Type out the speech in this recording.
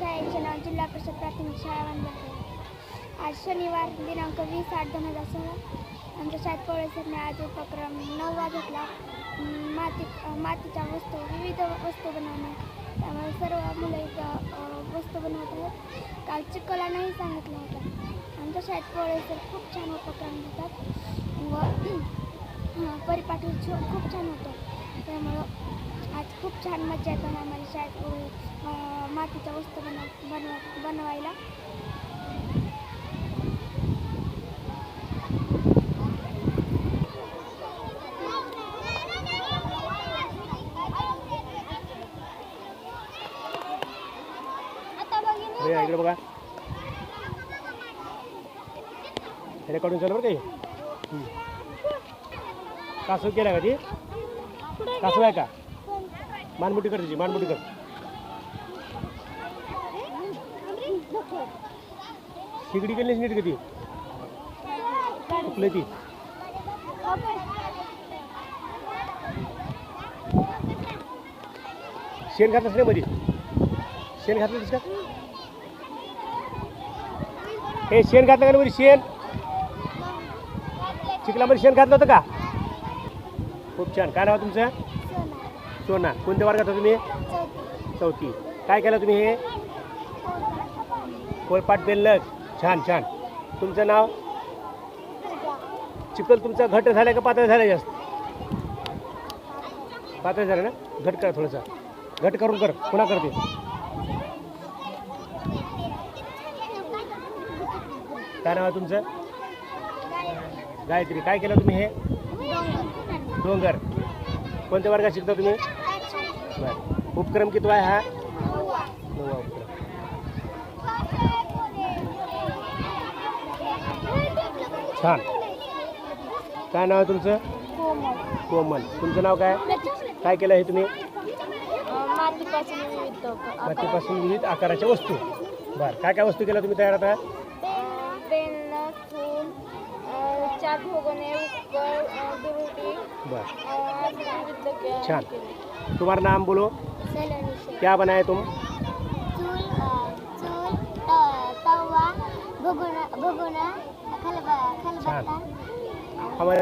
शाळेचे नाव जिल्हा परिषद प्राथमिक शाळा बांधले आज शनिवार दिनांक वीस आठ दोन हजार सोळा. आमच्या शाळेत पोळेसरने आज उपक्रम नववा घेतला माती मातीच्या वस्तू विविध वस्तू बनवणे. त्यामुळे सर्व मुलं इथं वस्तू बनवत आहेत. काल चिकलानाही सांगितलं होतं. आमच्या शाळेत पोळेसर खूप छान उपक्रम घेतात व परिपाठी खूप छान होतं. त्यामुळं आज खूप छान मजा येतो आम्हाला शाळेत मातीच्या वस्तू बनव बनव बनवायला. इकडे बघा. रेकॉर्डिंग चालू बरं काही कासव केला का ती? कासव आहे का? मानमुटी कर तिची मानमुटी कर. शिगडी केली नीट का ती चुकलं ती? शेण घातलंस नाही मध्ये शेण घातलंस का? हे शेण घातलं का नाही मध्ये शेण? चिखलामध्ये शेण घातलं होतं का? खूप छान. काय नाव तुमचं? सोना. कोणत्या वर्गात होता तुम्ही? चौथी. काय केलं तुम्ही हे? पोलपाट बेल्लं छान छान. तुमचं नाव? चिखल तुमचा घट झाला का पातळ झाला जास्त? पातळ झालं ना? घट करा थोडंसं. घट करून कर. पुन्हा करते. काय नाव आहे तुमचं? गायत्री. काय केलं तुम्ही हे? डोंगर. कोणत्या वर्गात शिकता तुम्ही? बरं. उपक्रम किती आहे हा? उपक्रम. छान. काय नाव आहे तुमचं? कोमल. तुमचं नाव काय? काय केलं हे तुम्ही? मातीपासून विविध आकाराच्या वस्तू. बरं काय काय वस्तू केल्या तुम्ही तयार आता? बर. छान. तुम्हाला तुम्हारा नाम बोलो. क्या बनाए तुम? चूल चूल तवा भगुना भगुना हमारे